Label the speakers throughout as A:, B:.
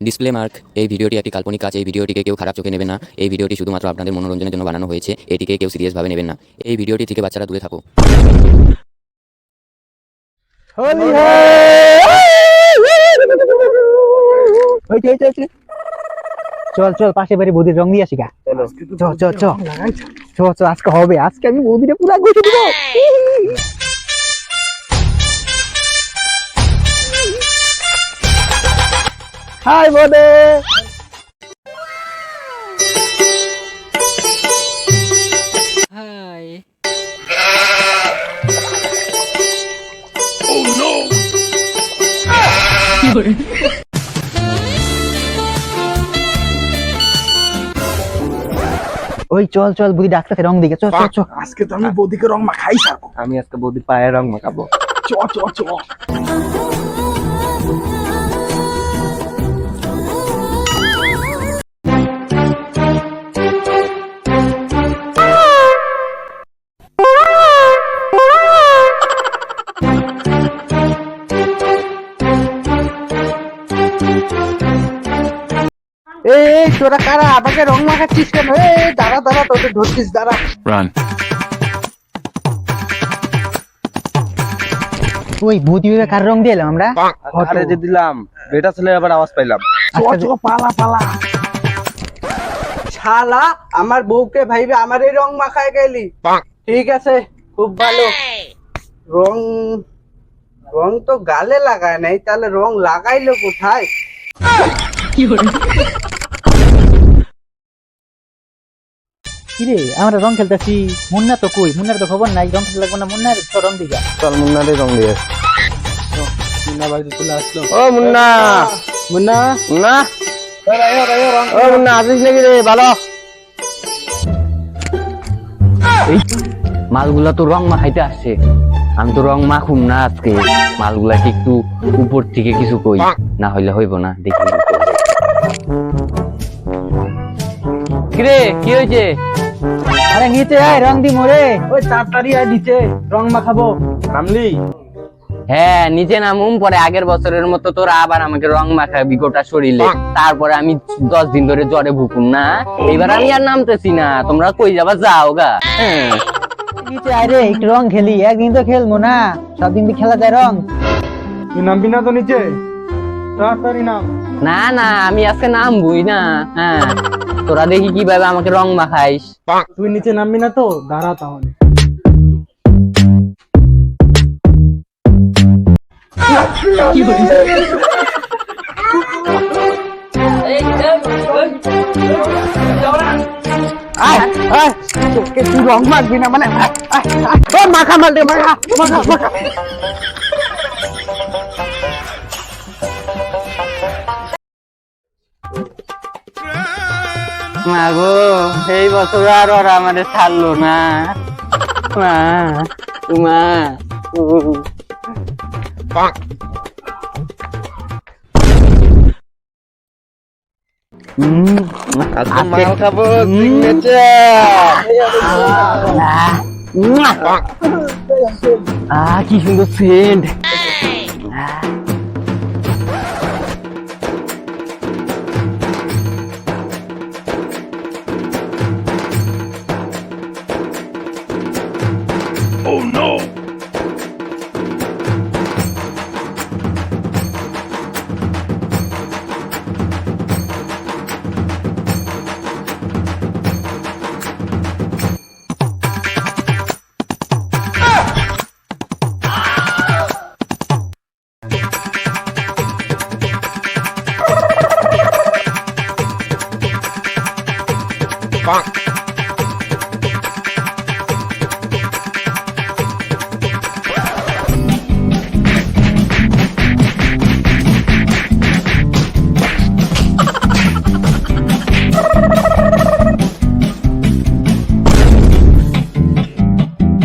A: Display mark এই ভিডিওটি একটি কাল্পনিক কাজ এই ভিডিওটিকে কেউ খারাপ চোখে নেবেন না। এই ভিডিওটি শুধুমাত্র আপনাদের মনোরঞ্জনের জন্য বানানো হয়েছে এটিকে কেউ সিরিয়াসভাবে নেবেন না। এই ভিডিওটি থেকে বাচ্চারা দূরে থাকো।
B: চল চল পাশে বাড়ি বৌদির রং দিয়ে আসি গা। চল চল চল চল আজকে হবে আজকে আমি বৌদিটা পুরা ঘষে দিব। হাই বৌদি
A: হাই।
B: ওই চল চল বৌদি ডাক্তার রং দিকে চল চল চল।
C: আজকে তো আমি বৌদিকে রং মাখাই সারবো।
D: আমি আজকে বৌদির পায়ে রং মাখাবো।
C: চ চ চ।
B: এই তোরা কারা? আমাকে রং মাখাচ্ছিস কেন? এই দাঁড়া দাঁড়া তোদের ধরছিস দাঁড়া।
E: Run.
B: ওই ভূতি কার রং দিয়ে এলাম আমরা?
D: আরে যে দিলাম। বেটা ছেলে আবার আওয়াজ পাইলাম।
C: চ পালা পালা।
F: শালা আমার বউকে ভাইবে আমার এই রং মাখায় গেলি। ঠিক আছে খুব ভালো। রং রং তো গালে লাগায় নাই তাহলে রং লাগাইলো কোথায়?
B: কিরে? আমরা রং খেলতেছি। মুন্না তো কই? মুন্নার তো খবর নাই। রং খেলতে লাগবো না মুন্নার? তো রং দিগা
D: চল মুন্নারে রং দিয়ে
F: মুন্না বাড়িতে চলে আসলো।
D: ও মুন্না!
F: মুন্না?
D: মুন্না! ও মুন্না আসিস নাকি রে? ভালো।
G: মালগুলা তো রং মাখাইতে আসছে। আমি তো রং মাখুম না আজকে। মালগুলাকে একটু উপর থেকে কিছু কই? না হইলে হইব না দেখি। কিরে কি হয়েছে
B: আরে নিচে আয় রং দি মোরে।
F: ওই তাড়াতাড়ি আয় নিচে রং মাখাবো।
D: নামলি?
G: হ্যাঁ নিচে নামুম পরে আগের বছরের মতো তোরা আবার আমাকে রং মাখাবি গোটা শরীরে। তারপরে আমি দশ দিন ধরে জ্বরে ভুকুম না? এবার আমি আর নামতেছি না। তোমরা কই যাবা যাও গা। হ্যাঁ।
B: নিচে আয় রে একটু রং খেলি। একদিন তো খেলব না। সব দিন তো খেলা যায় রং।
F: তুই নামবি না তো নিচে? তাড়াতাড়ি নাম।
G: না না আমি আজকে নামবই না। হ্যাঁ। তোরা দেখি কীভাবে আমাকে রং মাখাইস।
F: তুই নিচে নামবি না তো? দাঁড়া তাহলে।
B: আয় আয় তোকে তুই রং মাখবি না মানে। মাখা মারলে মাখা মাখা মাখা।
G: মা গো এই বছর আর ওরা আমাদের ছাড়লো না। মা মা
D: আজকে মাল খাব
G: কি সুন্দর সেন্ট
C: ওই কিরে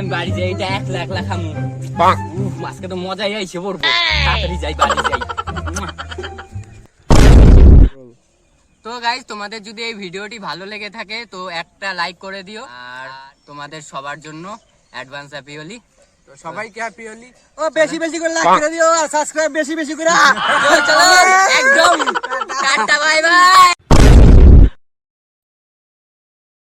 G: আমি বাড়ি যাই এটা এক লাখ লাখ খামু উফ, আজকে তো মজাই আইছে পড়ব। তাড়াতাড়ি যাই বাড়ি যাই। তো গাইজ তোমাদের যদি এই ভিডিওটি ভালো লেগে থাকে তো একটা লাইক করে দিও। আর তোমাদের সবার জন্য অ্যাডভান্স হ্যাপি হোলি
F: তো সবাইকে হ্যাপি হলি
B: ও বেশি বেশি করে লাইক করে দিও আর সাবস্ক্রাইব বেশি বেশি করে।
G: চলো একদম। Tata bye bye